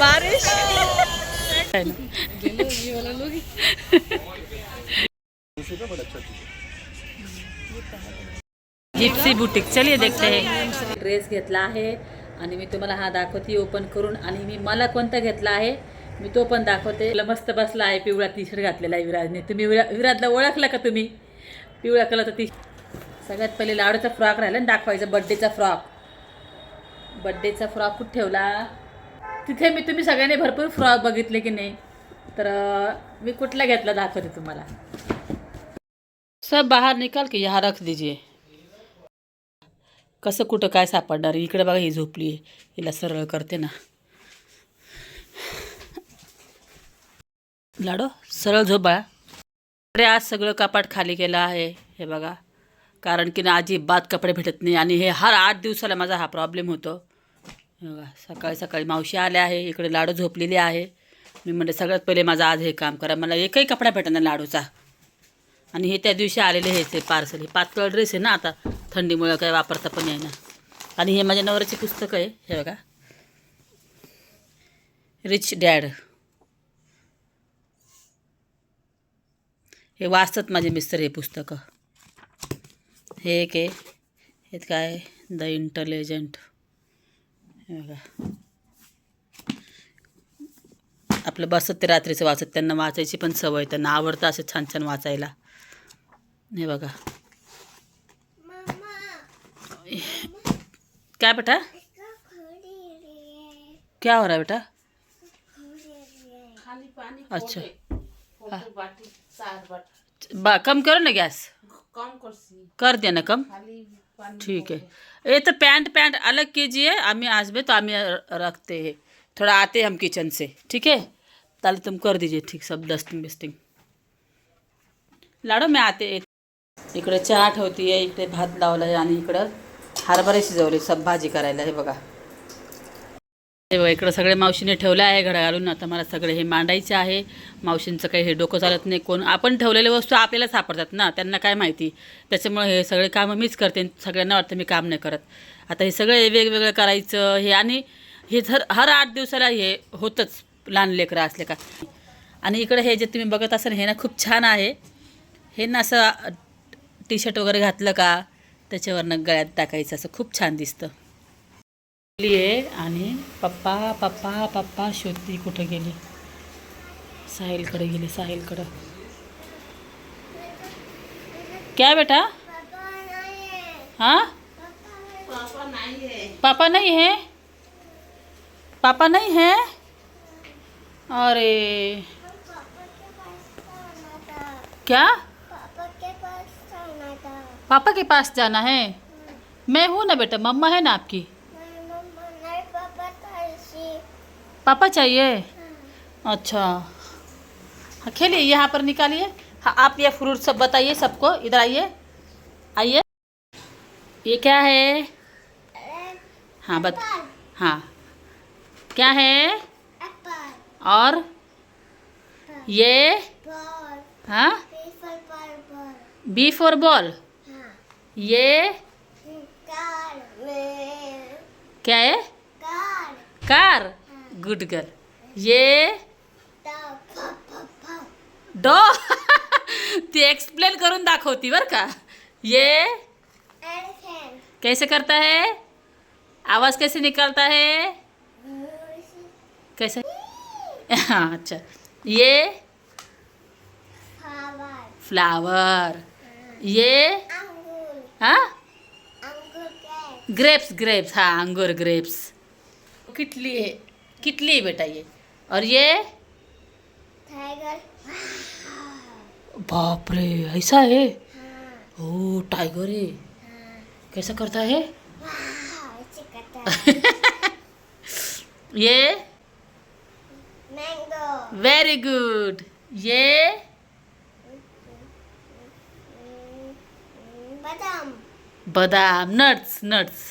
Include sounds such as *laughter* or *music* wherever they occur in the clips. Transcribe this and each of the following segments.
बारिश. Gypsy boutique चलिए देखते हैं. ड्रेस घेतला आहे आणि मी तुम्हाला हा दाखवते ओपन करून. आणि मी मला कोणता घेतला आहे मी तो पण दाखवते. मला मस्त बसला आहे पिवळा टी शर्ट घातलेला आहे विराजने. तुम्ही विरा विराजला ओळखला का तुम्ही? पिवळा कलरचा टी सगळ्यात पहिले लाडूचा फ्रॉक राहिला ना दाखवायचा. बड्डेचा फ्रॉक बड्डेचा फ्रॉक कुठं ठेवला? तिथे मी तुम्ही सगळ्यांनी भरपूर फ्रॉक बघितले की नाही? तर मी कुठला घेतला दाखवते तुम्हाला. सब बाहेर निकाल की ह्या रख दीजिए. कसं कुठं काय सापडणार? इकडे बघा ही झोपली आहे. हिला सरळ करते ना. लाडो सरळ झोप बाळा. अरे आज सगळं कपाट खाली केलं आहे हे बघा. कारण की ना अजिबात कपडे भेटत नाही आणि हे हर आठ दिवसाला माझा हा प्रॉब्लेम होतो. बघा सकाळी सकाळी मावशी आल्या आहे इकडे लाडू झोपलेली आहे. मी म्हणते सगळ्यात पहिले माझं आज हे काम करा. मला एकही कपडा भेटणार लाडूचा. आणि हे त्या दिवशी आलेले हे ते पार्सल हे पातळ ड्रेस आहे ना आता थंडीमुळं काय वापरता पण येईना. आणि हे माझ्या नवऱ्याचे पुस्तक आहे हे बघा. रिच डॅड हे वाचतात माझे मिस्टर हे पुस्तकं. हे एक आहे. हे काय? द इंटेलिजंट बघा. आपलं बसत ते रात्रीचं वाचत त्यांना वाचायची पण सवय त्यांना आवडतं असं छान छान वाचायला. हे बघा. क्या बेटा? क्या हो रहा है बेटा? अच्छा. बा कम करो ना गैस. कर दिया ना कम ठीक है। ये तो पैंट पैंट अलग कीजिए। आम्ही आज में तो आम्ही रखते हैं। थोड़ा आते हम किचन से। ठीक है? ताले तुम कर दीजिए ठीक सब डस्टिंग बिस्टिंग लाडो मैं आते इकडे चहा ठेवती आहे इकडे भात लावला आहे आणि इकडं हरभरे शिजवले सब भाजी करायला हे बघा। हे इकडं सगळे मावशीने ठेवलं आहे घडा घालून आता मला सगळे हे मांडायचे आहे. मावशींचं काही हे डोकं चालत नाही. कोण आपण ठेवलेल्या वस्तू आपल्याला सापडतात ना त्यांना काय माहिती? त्याच्यामुळे हे सगळे कामं मीच करते. सगळ्यांना वाटतं मी काम नाही करत. आता हे सगळे वेगवेगळं करायचं हे आणि हे हर हर आठ दिवसाला हे होतंच लहान लेकरं असले का. आणि इकडे हे जे तुम्ही बघत असाल हे ना खूप छान आहे. हे ना असं टी शर्ट वगैरे घातलं का त्याच्यावरनं गळ्यात टाकायचं असं खूप छान दिसतं. पप्पा पप्पा पप्पा शोधती कुठं गेली? साहिलकडे गेली, साहिलकडं. क्या बेटा? हाँ? पापा नहीं है. पापा नहीं है? अरे. क्या? पापा के पास जाना है. मैं हूँ ना बेटा, मम्मा है ना आपकी? पापा चाहिए? अच्छा। हाँ खेलिए यहाँ पर निकालिए। हाँ आप ये फ्रूट सब बताइए सबको। इधर आइए। आइए। ये क्या है? हाँ बत हाँ। क्या है? और? ये? हाँ? B for ball. ये? क्या है? कार। Good girl. ये? डॉ। *laughs* ती एक्सप्लेन करून दाखवती बर का। ये? कैसे करता है? आवाज़ कैसे निकलता है? कैसे? *laughs* हाँ अच्छा। ये? फ्लावर। ये? हाँ? Grapes grapes. हाँ अंगूर ग्रेप्स। कितली है? कितली है बेटा ये। और ये? बाप रे ऐसा है? ओ टाइगर है। कैसा करता है? *laughs* ये? वेरी गुड ये? बादाम बादाम नट्स नट्स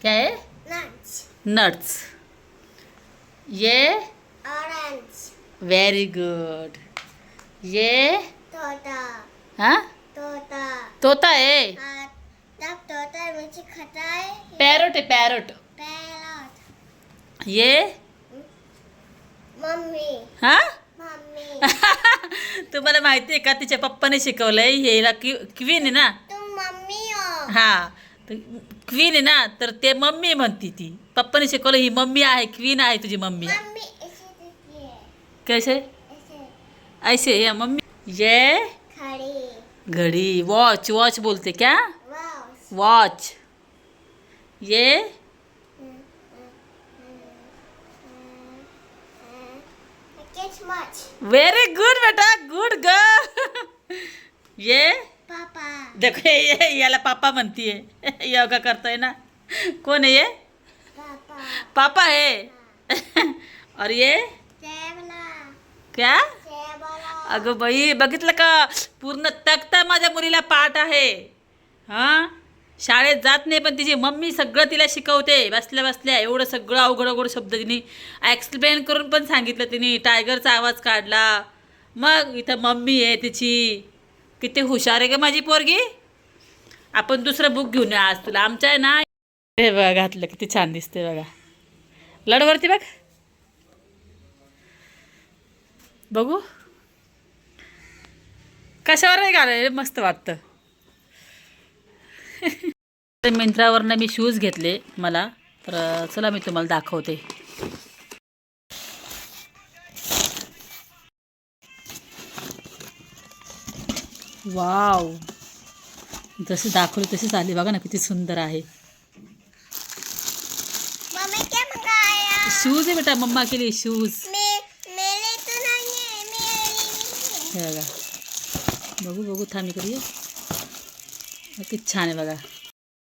क्या है? Nuts. नट्स ये? Orange. वेरी गुड ये? तोता हाँ? तोता तोता है। हाँ, तब तोता मिर्ची खाता है। पैरोट है पैरोट पैरट ये? मम्मी हा? मम्मी तुम्हाला माहिती आहे का? तिच्या पप्पाने शिकवलंय. हेला क्वी क्वीन आहे ना? तुम मम्मी हो. हा. क्वीन आहे ना? तर ते मम्मी म्हणती ती. पप्पाने शिकवलं ही मम्मी आहे क्वीन आहे तुझी मम्मी. मम्मी ऐसे देखिए। कैसे? ऐसे। ऐसे या मम्मी? ये? घड़ी। वॉच वॉच बोलते क्या? वॉच ये? वेरी गुड बेटा गुड ग ये? पापा। देखो ये याला पापा म्हणतीये *laughs* योगा करतोय ना। कोण आहे ये? पापा है। *laughs* और ये? क्या? अगं बाई बघितलं का? पूर्ण तक्ता माझ्या मुलीला पाठ आहे. हां? शाळेत जात नाही पण तिची मम्मी सगळं तिला शिकवते. बसल्या बसल्या एवढं सगळं अवघड अवघड शब्द तिने एक्सप्लेन करून पण सांगितलं तिने. टायगरचा आवाज काढला. मग इथं मम्मी आहे तिची. किती हुशार आहे का माझी पोरगी. आपण दुसरं बुक घेऊन या आज तुला. आमच्या आहे ना हे बघा घातलं किती छान दिसते बघा. लडवरती बघ. बघू. कशावर नाही घालायला मस्त वाटतं. *laughs* मिंत्रावरनं मी शूज घेतले मला. तर चला मी तुम्हाला दाखवते. वाव. जसे दाखवले तसेच आले. बघा ना किती सुंदर आहे मम्मी क्या मंगाया शूज आहे बेटा. मम्मा केली शूज है हे बघा. बघू बघू थांबी करूया. किती छान आहे बघा.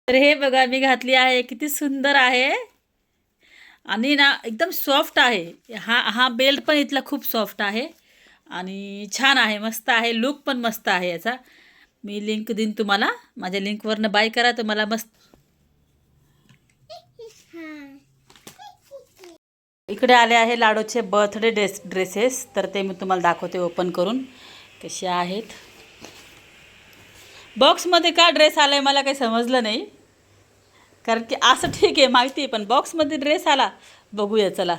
तर हे बघा मी घातली आहे. किती सुंदर आहे. आणि ना एकदम सॉफ्ट आहे. हा हा बेल्ट पण इथला खूप सॉफ्ट आहे. आणि छान आहे मस्त आहे. लुक पण मस्त आहे याचा. मी लिंक देईन तुम्हाला. माझ्या लिंकवरनं बाय करा. तुम्हाला मस्त हाँ इकडे आले आहे लाडोचे बर्थडे ड्रेस ड्रेसेस तर ते मी तुम्हाला दाखवते ओपन करून. कसे आहेत? बॉक्समध्ये का ड्रेस आला आहे मला काही समजलं नाही. कारण की असं ठीक आहे माहिती आहे पण बॉक्समध्ये ड्रेस आला बघूया चला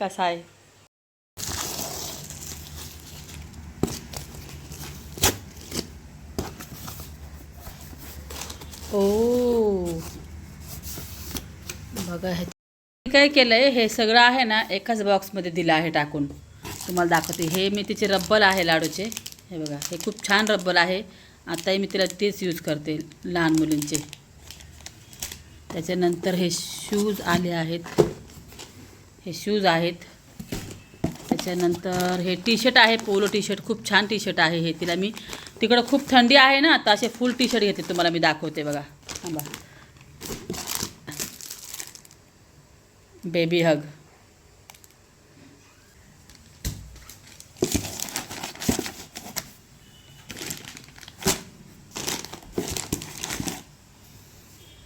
कसा आहे. ओ. बघा ह्याच्यात. काय केलं आहे हे सगळं आहे ना एकाच बॉक्समध्ये दिलं आहे टाकून. तुम्हाला दाखवते. हे मी तिचे रब्बल आहे लाडूचे. हे बघा हे खूप छान रब्बल आहे. आताही मी तिला तेच यूज करते लहान मुलींचे. त्याच्यानंतर हे शूज आले आहेत. हे शूज आहेत. त्याच्यानंतर हे टी शर्ट आहे पोलो टी शर्ट खूप छान टी शर्ट आहे हे. तिला मी तिकडं खूप थंडी आहे ना तर असे फुल टी शर्ट घेते तुम्हाला मी दाखवते बघा. थांबा. Baby hug.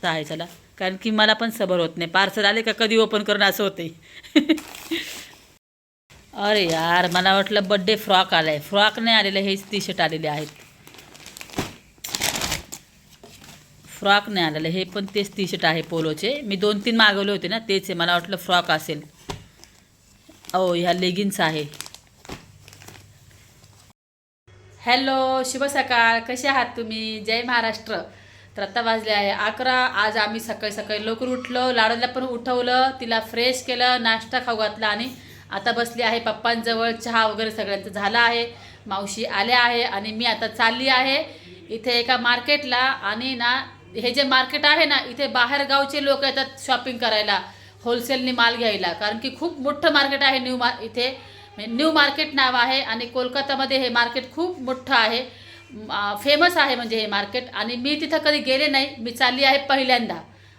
आहे चला. कारण की मला पण सबर होत नाही. पार्सल आले का कधी ओपन करून असं होते. *laughs* अरे यार मला वाटलं बड्डे फ्रॉक आला आहे फ्रॉक नाही आलेलं हेच टी शर्ट आलेले आहेत. फ्रॉक नाही आलेलं. हे पण तेच टी शर्ट आहे पोलोचे. मी दोन तीन मागवले होते ना तेच आहे. मला वाटलं फ्रॉक असेल. ओ ह्या लेगिन्स आहे. हॅलो शुभ सकाळ. कसे आहात तुम्ही? जय महाराष्ट्र. तर आत्ता वाजले आहे अकरा. आज आम्ही सकाळी सकाळी लवकर उठलो. लाडूला पण उठवलं. तिला फ्रेश केलं. नाश्ता खाऊ घातला आणि आता बसली आहे पप्पांजवळ. चहा वगैरे सगळ्यांचं झालं आहे. मावशी आल्या आहे आणि मी आता चालली आहे इथे एका मार्केटला आणि ना हे जे मार्केट आहे ना इथे बाहेरगावचे लोक येतात शॉपिंग करायला होलसेलनी माल घ्यायला. कारण की खूप मोठं मार्केट आहे न्यू मार इथे. म्हणजे न्यू मार्केट नाव आहे आणि कोलकातामध्ये हे मार्केट खूप मोठं आहे. फेमस आहे म्हणजे हे मार्केट आणि मी तिथं कधी गेले नाही मी चालली आहे पहिल्यांदा.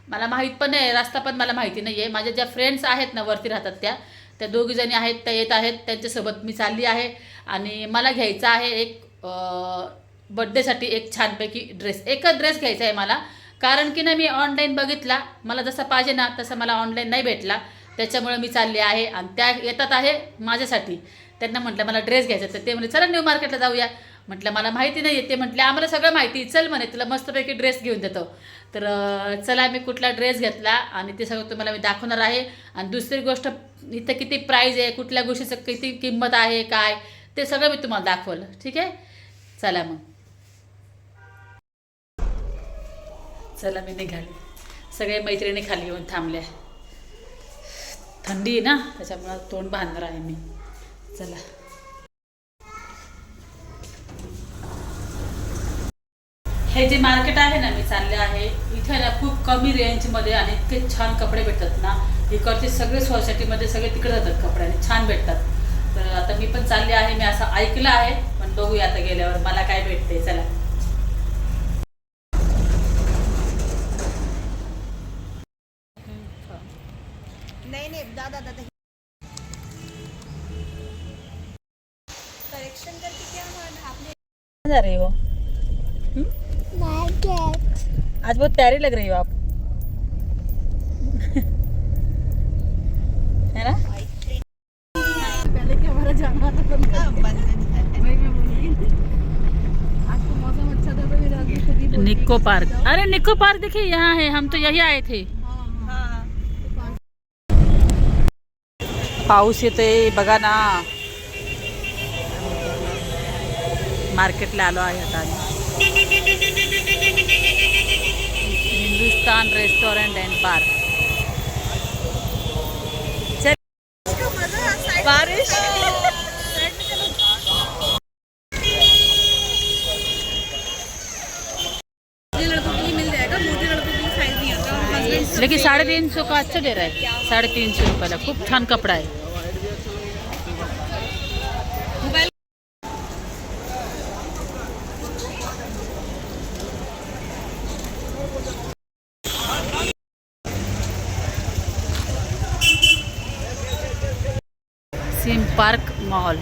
मला माहीत पण नाही रस्ता पण मला माहिती नाही आहे माझ्या ज्या फ्रेंड्स आहेत ना वरती राहतात त्या त्या दोघीजणी आहेत त्या येत आहेत त्यांच्यासोबत मी चालली आहे. आणि मला घ्यायचं आहे एक बड्डेसाठी एक छानपैकी ड्रेस एकच ड्रेस घ्यायचा आहे मला. कारण की ना मी ऑनलाईन बघितला. मला जसा पाहिजे ना तसा मला ऑनलाईन नाही भेटला. त्याच्यामुळे मी चालले आहे आणि त्या येतात आहे माझ्यासाठी. त्यांना म्हटलं मला ड्रेस घ्यायचा तर ते म्हणे चला न्यू मार्केटला जाऊया. म्हटलं मला माहिती नाही येते म्हटलं आम्हाला सगळं माहिती. चल म्हणे तुला मस्तपैकी ड्रेस घेऊन देतो. तर चला मी कुठला ड्रेस घेतला आणि ते सगळं तुम्हाला मी दाखवणार आहे. आणि दुसरी गोष्ट इथं किती प्राईज आहे कुठल्या गोष्टीचं किती किंमत आहे काय ते सगळं मी तुम्हाला दाखवलं. ठीक आहे? चला मग. चला मी निघाली. सगळे मैत्रिणी खाली येऊन थांबल्या. थंडी आहे ना त्याच्यामुळं तोंड बांधणार आहे मी. चला. हे जे मार्केट आहे ना मी चालले आहे इथे ना खूप कमी रेंजमध्ये आणि इतके छान कपडे भेटतात ना. इकडचे सगळे सोसायटीमध्ये सगळे तिकडे जातात कपडे आणि छान भेटतात. तर आता मी पण चालले आहे मी असं ऐकलं आहे पण बघूया आता गेल्यावर मला काय भेटते चला. दादा दादा करेक्शन करके क्या हुआ? आपने जा रही हो? मार्केट आज बहुत प्यारी लग रही हो आप। *laughs* है ना? पहले क्या हमारा जाना था बंद वही मैं बोल रही आज तो मौसम अच्छा था तो ही निक्को पार्क। अरे निको पार्क देखिए यहाँ है। हम तो यही आए थे। पाऊस येतोय बघा ना. मार्केटला आलो आहे आता Hindustan restaurant and bar husband लेकिन साढ़े तीन सौ का अच्छा दे रहा है साढ़े तीन सौ रुपयाला. खूप छान कपडा आहे. Mobile sim park mall.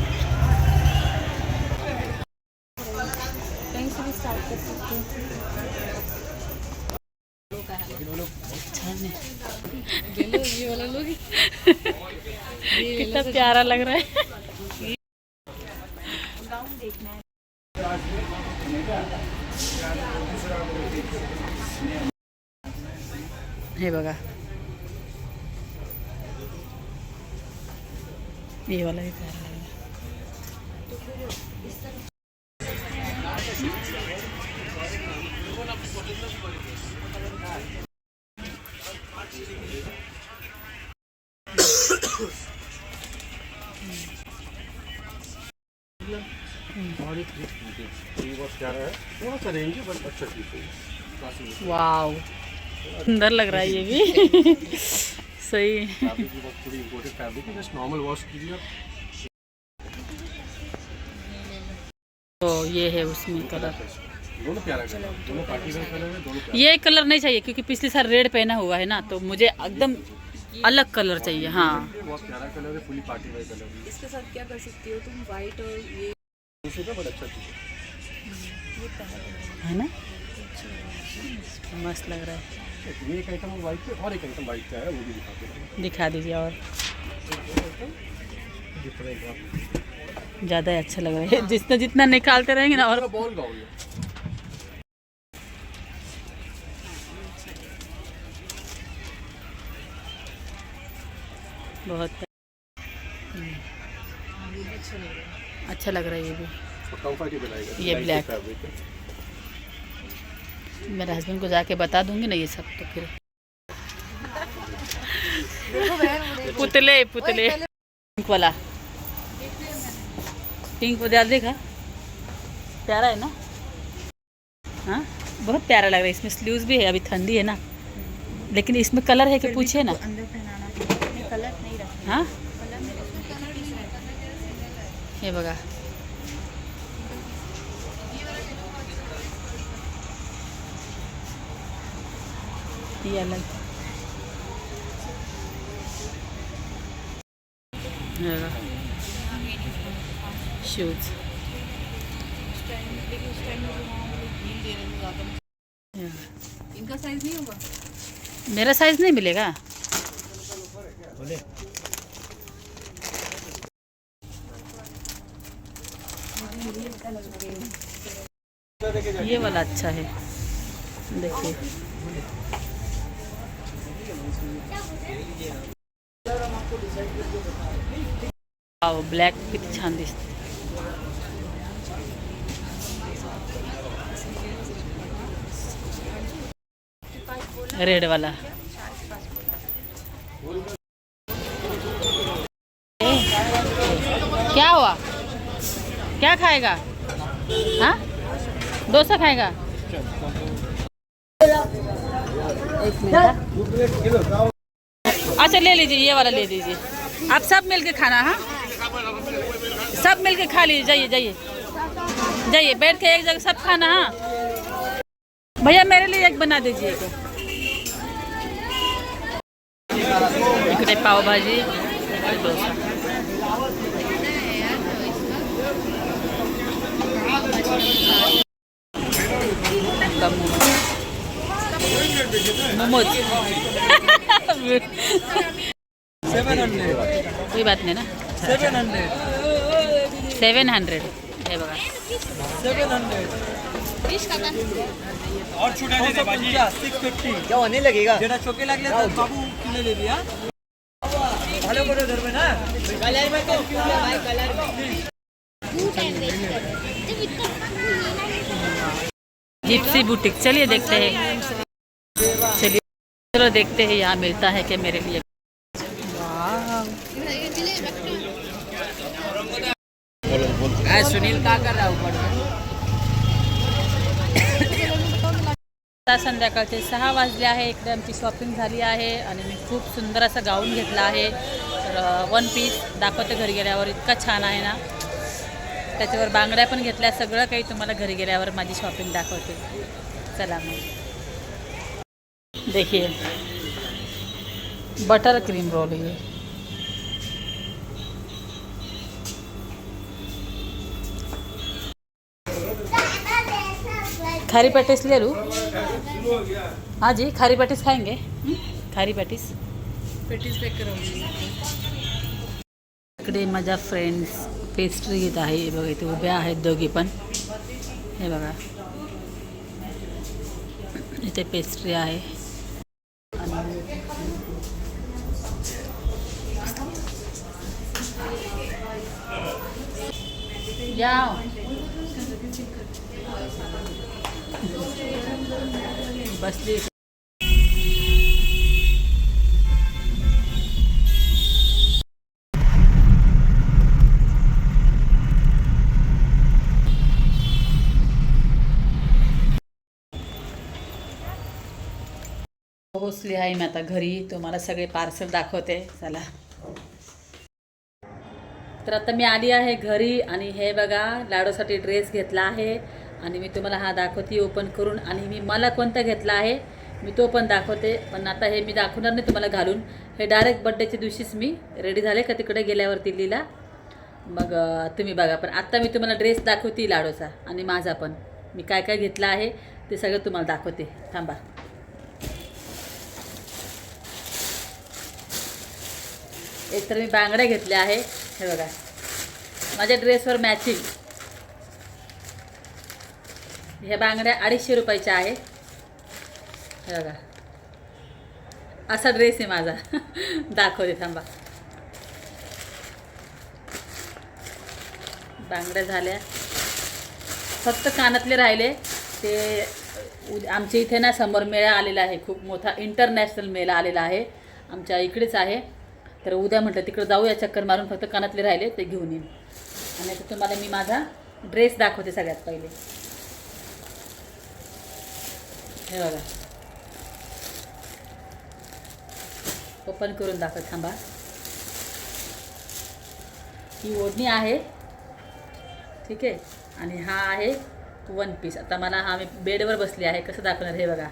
प्यारा लग रहा है हे बघा हे वाला हे प्यारा लग रहा है. थोड़ा सा रेंज है बट अच्छा पीस है। सुंदर लग रहा है ये भी। सही. फैब्रिक भी बहुत थोड़ी इम्पोर्टेड फैब्रिक है जस्ट नॉर्मल वॉश कीजिए तो ये है उसमें कलर दोनों प्यारा कलर दोनों पार्टी कलर है दोनों ये कलर नहीं चाहिए क्योंकि पिछले साल रेड पहना हुआ है ना तो मुझे एकदम अलग कलर चाहिए हाँ। बहुत प्यारा कलर है फुली पार्टी वेयर कलर इसके साथ क्या कर सकती हो तुम वाइट और ये? अच्छा है है ना? मस्त लग रहा है। ये एक आइटम वाइट पे और एक आइटम वाइट का है वो भी दिखाते हैं दिखा दीजिए और। ज़्यादा अच्छा लग रहा है। जितना जितना निकालते रहेंगे ना और बॉल बहुत हम्म। अच्छा लग रहा है ये भी। कंफर्टेबल आएगा ये। फैब्रिक मेरे हस्बैंड को जाके बता दूँगी ना ये सब तो फिर। पुतले पुतले। पिंक वाला। पिंक वाला देखा? प्यारा है ना? हाँ? बहुत प्यारा लग रहा है इसमें स्लीव्स भी है अभी ठंडी है ना। लेकिन इसमें कलर है कि पूछे ना? अंदर पहनाना। कलर नहीं हाँ? कलर मेरे हे बघा ही अलग हे बघा शूज़ लेकिन उस टाइम मुझे वहाँ वो लोग हील दे रहे थे ज़्यादा इनका साइज़ नहीं होगा? मेरा साइज़ नहीं मिलेगा? ये वाला अच्छा है। देखिए। ब्लॅक किती छान रेड वाला। क्या हुआ? क्या खाएगा? हाँ? डोसा खाएगा? मिनट अच्छा ले लीजिए, ये वाला ले लीजिए। आप सब मिलके खाना हाँ? सब मिलके खा लीजिए, जाइए जाइए। जाइए, बैठ के एक जगह सब खाना हाँ? भैया, मेरे लिए एक बना दीजिए। पावभाजी इकडे डोसा मोमोज। कोई बात नहीं ना। सेवन हंड्रेड सेवन हंड्रेड है बघा। सेवन हंड्रेड और लगेगा जरा जेटा लग ले तो बाबू किलो ले लिया हेलो करो घर में ना कलर में तो भाई कलर में जिप्सी बुटीक चलिए देखते हैं। चलो देखते हैं यहाँ मिलता है क्या मेरे लिए। सुनील का कर रहा ऊपर *coughs* आता संध्याकाळचे सहा वाजले आहे इकडे आमची शॉपिंग झाली आहे आणि मी खूप सुंदर असं गाऊन घेतला आहे. तर वन पीस दाखवते घरी गेल्यावर इतका छान आहे ना. त्याच्यावर बांगड्या पण घेतल्या सगळं काही तुम्हाला घरी गेल्यावर माझी शॉपिंग दाखवते. चला मग. देखिए बटर क्रीम रोल ये। खारी पैटिस ले लूँ? हाँ जी खारी पैटिस खाएँगे। हं? खारी पैटिस। पेटीज पॅक इकडे माझ्या फ्रेंड्स पेस्ट्री घेत आहे हे बघा इथे उभ्या आहेत दोघी पण. हे बघा. इथे पेस्ट्री आहे. या बसली पोहोचली आहे मी आता घरी तुम्हाला सगळे पार्सल दाखवते. चला. तर आता मी आली आहे घरी आणि हे बघा लाडूसाठी ड्रेस घेतला आहे. आणि मी तुम्हाला हा दाखवते ओपन करून. आणि मी मला कोणता घेतला आहे मी तो पण दाखवते. पण आता हे मी दाखवणार नाही तुम्हाला घालून. हे डायरेक्ट बड्डेच्या दिवशीच मी रेडी झाले का तिकडे गेल्यावर दिल्लीला मग तुम्ही बघा. पण आत्ता मी तुम्हाला ड्रेस दाखवते लाडूचा आणि माझा पण. मी काय काय घेतलं आहे ते सगळं तुम्हाला दाखवते. थांबा. एक तर मी बांगड्या घेतल्या आहे हे बघा. माझ्या ड्रेसवर मॅचिंग ह्या बांगड्या अडीचशे रुपयाच्या आहे. हे बघा. असा ड्रेस आहे माझा. *laughs* दाखवते थांबा. बांगड्या झाल्या. फक्त कानातले राहिले. ते आमच्या इथे ना समोर मेळा आलेला आहे. खूप मोठा इंटरनॅशनल मेळा आलेला आहे. आमच्या इकडेच आहे. तर उद्या म्हटलं तिकडं जाऊया चक्कर मारून फक्त कानातले राहिले ते घेऊन येईन. आणि आता तुम्हाला मी माझा ड्रेस दाखवते सगळ्यात पहिले. हे बघा. ओपन करून दाखव थांबा. ही ओढणी आहे. ठीक आहे? आणि हा आहे वन पीस आता मला हा मी बेडवर बसली आहे. कसं दाखवणार हे बघा.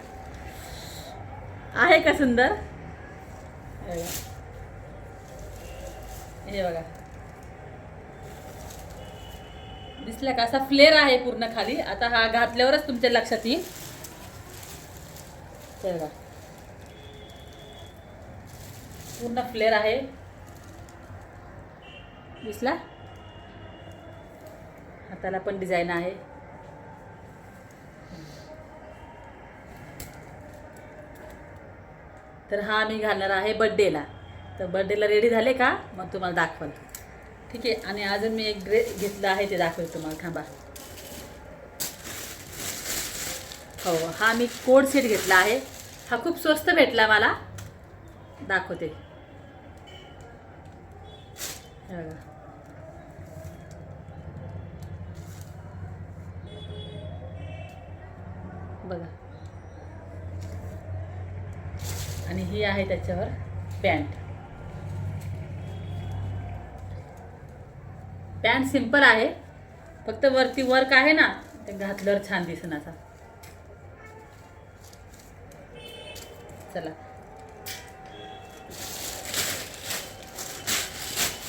आहे का सुंदर? हे बघा. दिसला का? असा फ्लेअर आहे पूर्ण खाली. आता हा घातल्यावरच तुमच्या लक्षात येईल. बघा. पूर्ण फ्लेअर आहे. दिसला? हाताला पण डिझाईन आहे. तर हा मी घालणार आहे बड्डेला तर बड्डेला रेडी झाले का? मग तुम्हाला दाखवाल ठीक आहे आणि अजून मी एक ड्रेस घेतला आहे ते दाखवेल तुम्हाला. थांबा. हो हा मी कोड सेट घेतला आहे. हा खूप स्वस्त भेटला मला. दाखवते. बघा. आणि ही आहे त्याच्यावर पॅन्ट. पॅन्ट सिंपल आहे. फक्त वरती वर्क आहे ना ते घातल्यावर छान दिसन असा चला.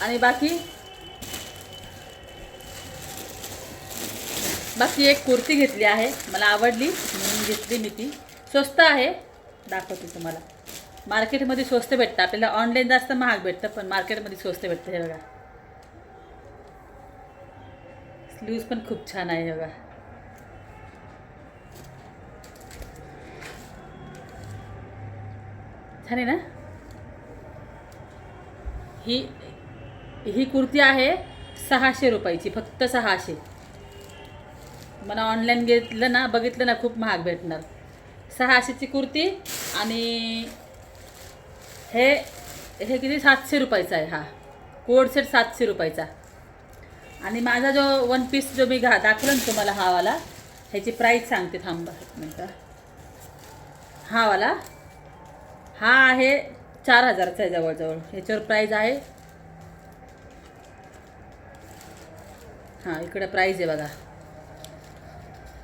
आणि बाकी? बाकी एक कुर्ती घेतली आहे. मला आवडली म्हणून घेतली मी ती. स्वस्त आहे. दाखवते तुम्हाला. मार्केटमध्ये स्वस्त भेटतं. आपल्याला ऑनलाईन जास्त महाग भेटतं पण मार्केटमध्ये स्वस्त भेटतं हे बघा. स्लीव्ज पण खूप छान आहे बघा. छान आहे ना? ही ही कुर्ती आहे सहाशे रुपयाची फक्त सहाशे. मला ऑनलाईन घेतलं ना बघितलं ना खूप महाग भेटणार. सहाशेची कुर्ती आणि हे हे किती? सातशे रुपयाचा आहे हा. कोड सेट सातशे रुपयाचा. आणि माझा जो वन पीस जो मी घा दाखवला ना तुम्हाला हा वाला ह्याची प्राईस सांगते थांबा नंतर मिनटं. हा वाला हा आहे चार हजारचा आहे जवळजवळ. ह्याच्यावर प्राईज आहे. हां इकडे प्राईज आहे बघा.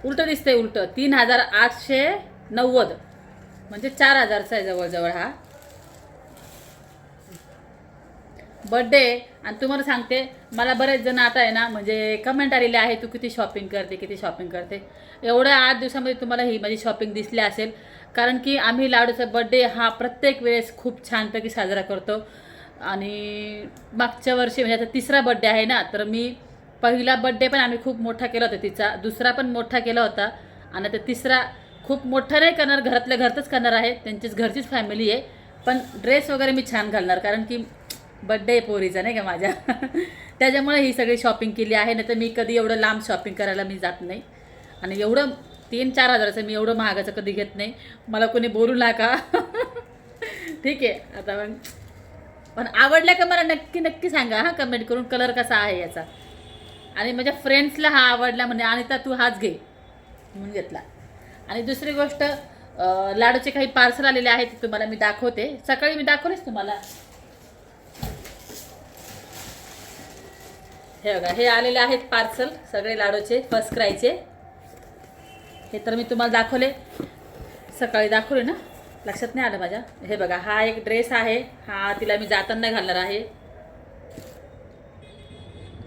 उलटं दिसतंय उलटं. तीन हजार आठशे नव्वद. म्हणजे चार हजारचा आहे जवळजवळ हा. बड्डे आणि तुम्हाला सांगते मला बरेच जण आता आहे ना म्हणजे कमेंट आलेले आहे तू किती शॉपिंग करते किती शॉपिंग करते? एवढ्या आठ दिवसामध्ये तुम्हाला ही माझी शॉपिंग दिसली असेल. कारण की आम्ही लाडूचा बड्डे हा प्रत्येक वेळेस खूप छानपैकी साजरा करतो. आणि मागच्या वर्षी म्हणजे आता तिसरा बड्डे आहे ना तर मी पहिला बड्डे पण आम्ही खूप मोठा केला होता तिचा. दुसरा पण मोठा केला होता. आणि आता तिसरा खूप मोठा नाही करणार घरातल्या घरातच करणार आहे. त्यांचीच घरचीच फॅमिली आहे. पण ड्रेस वगैरे मी छान घालणार. कारण की बड्डे पोरीचा नाही का माझ्या? त्याच्यामुळे ही सगळी शॉपिंग केली आहे नाही तर मी कधी एवढं लांब शॉपिंग करायला मी जात नाही. आणि एवढं तीन चार हजाराचं मी एवढं महागाचं कधी घेत नाही. मला कोणी बोलू नका. ठीक आहे आता मग. पण आवडल्या का मला नक्की नक्की सांगा हां कमेंट करून कलर कसा आहे याचा. आणि माझ्या फ्रेंड्सला हा आवडला म्हणजे अनिता तू हाच घे. म्हणून घेतला. आणि दुसरी गोष्ट लाडूचे काही पार्सल आलेले आहेत ते तुम्हाला मी दाखवते. सकाळी मी दाखवलेच तुम्हाला. हे बघा हे आलेले आहेत पार्सल सगळे लाडूचे फर्स्ट क्रायचे हे तर मी तुम्हाला दाखवले. सकाळी दाखवले ना? लक्षात नाही आलं माझ्या. हे बघा हा एक ड्रेस आहे. हा तिला मी जाताना घालणार आहे.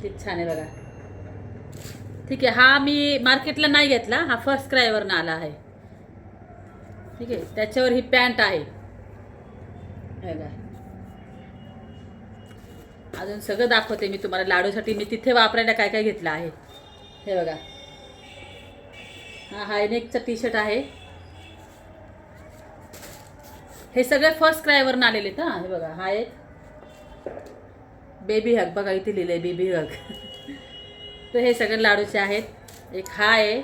किती छान आहे बघा. ठीक आहे हा मी मार्केटला नाही घेतला हा फर्स्ट क्रायवरनं आला आहे. ठीक आहे त्याच्यावर ही पॅन्ट आहे. हे बघा. अजून सगळं दाखवते मी तुम्हाला. लाडूसाठी मी तिथे वापरायला काय काय घेतलं आहे. हे बघा. हा हायनेकचा टी शर्ट आहे. हे सगळे फर्स्ट क्रायवरनं आलेले आहेत हां. हे बघा हा एक. बेबी हग बघा इथे लिहिलं आहे बेबी हग तर हे सगळे लाडूचे आहेत. एक हा आहे.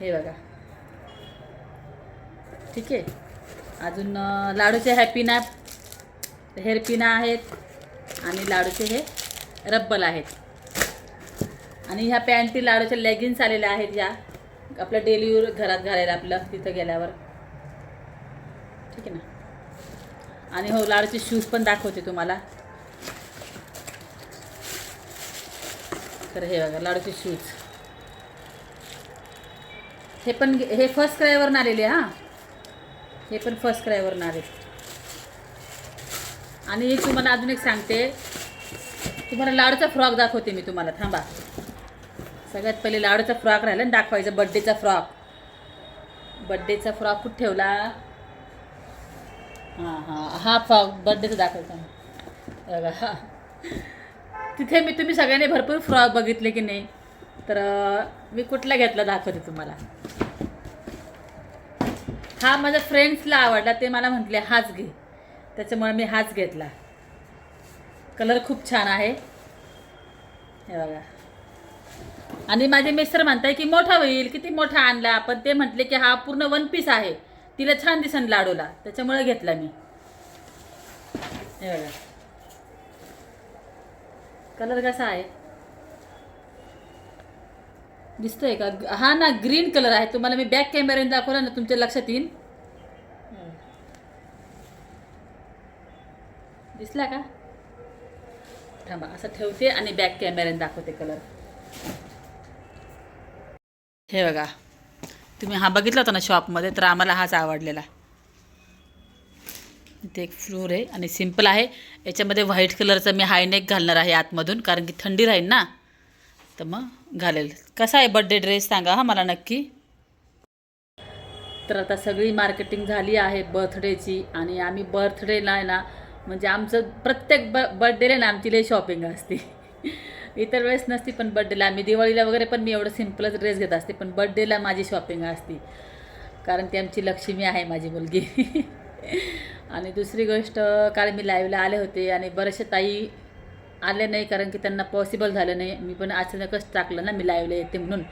हे बघा. ठीक आहे. अजून लाडूचे हॅपी नॅप हेअर पिना आहेत. आणि लाडूचे हे रब्बल आहेत. आणि ह्या पॅन्टी लाडूच्या लेगिन्स आलेल्या आहेत ह्या. आपल्या डेली घरात घालायला आपलं तिथं गेल्यावर. ठीक आहे ना? आणि हो लाडूचे शूज पण दाखवते तुम्हाला. तर हे बघा लाडूचे शूज हे पण हे फर्स्ट क्रायवरून आलेले हां? हे पण फर्स्ट क्रायवरून आले आणि तुम्हाला अजून एक सांगते. तुम्हाला लाडूचा फ्रॉक दाखवते मी तुम्हाला. थांबा. सगळ्यात पहिले लाडूचा फ्रॉक राहिला ना दाखवायचा बड्डेचा फ्रॉक. बड्डेचा फ्रॉक कुठं ठेवला? हां हां. हा फ्रॉक बड्डेचा दाखवायचा बघा. हा तिथे मी तुम्ही सगळ्यांनी भरपूर फ्रॉक बघितले की नाही. तर मी कुठला घेतला दाखवते तुम्हाला. हा माझ्या फ्रेंड्सला आवडला. ते मला म्हटले हाच घे. त्याच्यामुळे मी हाच घेतला. कलर खूप छान आहे. हे बघा. आणि माझे मिस्टर म्हणताय की मोठा होईल किती मोठा आणला पण ते म्हटले की हा पूर्ण वन पीस आहे. तिला छान दिसन लाडूला. त्याच्यामुळे घेतला मी. हे बघा. कलर कसा आहे? दिसतोय का? हा ना ग्रीन कलर आहे. तुम्हाला मी बॅक कॅमेऱ्याने दाखवला ना तुमच्या लक्षात येईल. दिसला का? थांबा असं ठेवते आणि बॅक कॅमेऱ्याने दाखवते कलर हे बघा तुम्ही हा बघितला होता ना शॉपमध्ये तर आम्हाला हाच आवडलेला. इथे एक फ्लोर आहे आणि सिंपल आहे. याच्यामध्ये व्हाईट कलरचा मी हायनेक घालणार आहे आतमधून कारण की थंडी राहील ना. तर मग घालेल. कसा आहे बड्डे ड्रेस सांगा हा मला नक्की. तर आता सगळी मार्केटिंग झाली आहे बर्थडेची आणि आम्ही बर्थडेला आहे ना म्हणजे आमचं प्रत्येक ब बड्डेला ना आमची लई शॉपिंग असते. *laughs* इतर वेळेस नसती पण बड्डेला आम्ही दिवाळीला वगैरे पण मी एवढं सिम्पलच ड्रेस घेत असते पण बड्डेला माझी शॉपिंग असते. कारण ती आमची लक्ष्मी आहे माझी मुलगी. *laughs* आणि दुसरी गोष्ट काल मी लाईव्हला आले होते आणि बरेचसे ताई आले नाही कारण की त्यांना पॉसिबल झालं नाही. मी पण अचानकच टाकलं ना मी लाईव्हला येते म्हणून.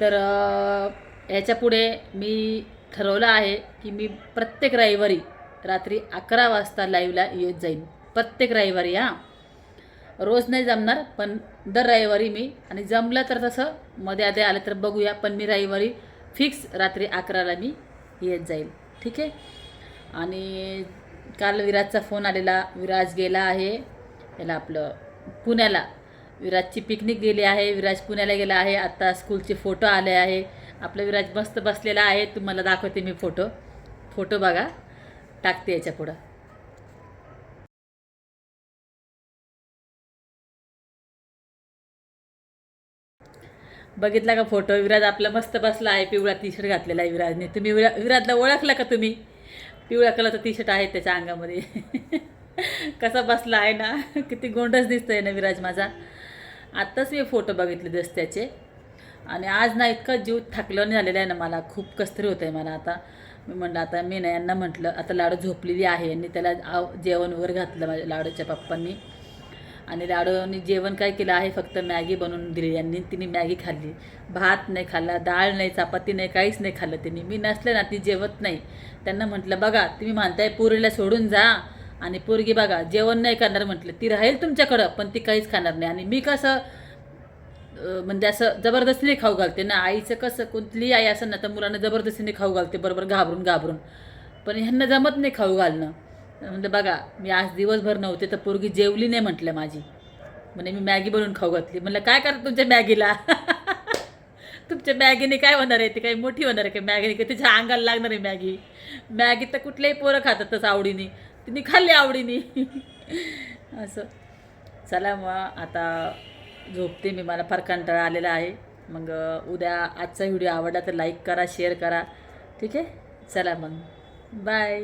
तर ह्याच्यापुढे ह्याच्या पुढे मी ठरवलं आहे की मी प्रत्येक रविवारी रात्री अकरा वाजता लाईव्हला येत जाईन. प्रत्येक रविवारी हां? रोज नाही जमणार पण दर रविवारी मी आणि जमलं तर तसं मध्ये आधी आलं तर बघूया पण मी रविवारी फिक्स रात्री अकराला मी येत जाईल ठीक आहे? आणि काल विराजचा फोन आलेला विराज गेला आहे. याला आपलं पुण्याला. विराजची पिकनिक गेली आहे विराज पुण्याला गेला आहे. आत्ता स्कूलचे फोटो आले आहे. आपलं विराज मस्त बसलेला आहे. तुम्हाला दाखवते मी फोटो फोटो बघा. टाकते याच्या पुढं बघितला का फोटो? विराज आपला मस्त बसला आहे पिवळा टी शर्ट घातलेला आहे विराजने. तुम्ही विरा विराजला ओळखला का तुम्ही? पिवळ्या कलरचा टी शर्ट आहे त्याच्या अंगामध्ये. *laughs* कसा बसला आहे ना? किती गोंडच दिसतोय ना विराज माझा. आत्ताच मी फोटो बघितले दिस त्याचे आणि आज ना इतकं जीव थकलं झालेलं आहे ना मला. खूप कसतरी होतं आहे मला आता. मी म्हणलं आता मी ना यांना म्हटलं आता लाडू झोपलेली आहे. यांनी त्याला आव जेवण वगैरे घातलं माझ्या लाडूच्या पप्पांनी. आणि लाडूनी जेवण काय केलं आहे? फक्त मॅगी बनवून दिली. यांनी तिने मॅगी खाल्ली. भात नाही खाल्ला डाळ नाही चपाती नाही काहीच नाही खाल्लं तिने मी नसले ना ती जेवत नाही. त्यांना म्हटलं बघा तुम्ही म्हणताय पोरीला सोडून जा. आणि पोरगी बघा जेवण नाही करणार म्हटलं. ती राहील तुमच्याकडं पण ती काहीच खाणार नाही. आणि मी कसं म्हणजे असं जबरदस्तीने खाऊ घालते. ना आईचं कसं कोणतीही आई असं ना तर मुलांना जबरदस्तीने खाऊ घालते. बरोबर घाबरून घाबरून. पण ह्यांना जमत नाही खाऊ घालणं. म्हणजे बघा मी आज दिवसभर नव्हते तर पोरगी जेवली नाही म्हटलं माझी. म्हणे मी मॅगी बनवून खाऊ घातली. म्हणलं काय करत तुमच्या मॅगीला? *laughs* तुमच्या मॅगीने काय होणार आहे? ती काही मोठी होणार आहे का मॅगीने? का तिच्या अंगाला लागणार आहे मॅगी? मॅगी तर कुठल्याही पोरं खातातच आवडीने. तिने खाल्ली आवडीने. *laughs* असं. चला मग आता झोपते मी मला फार कंटाळा आलेला आहे. मग उद्या आजचा व्हिडिओ आवडला तर लाईक करा शेअर करा. ठीक आहे? चला मग. बाय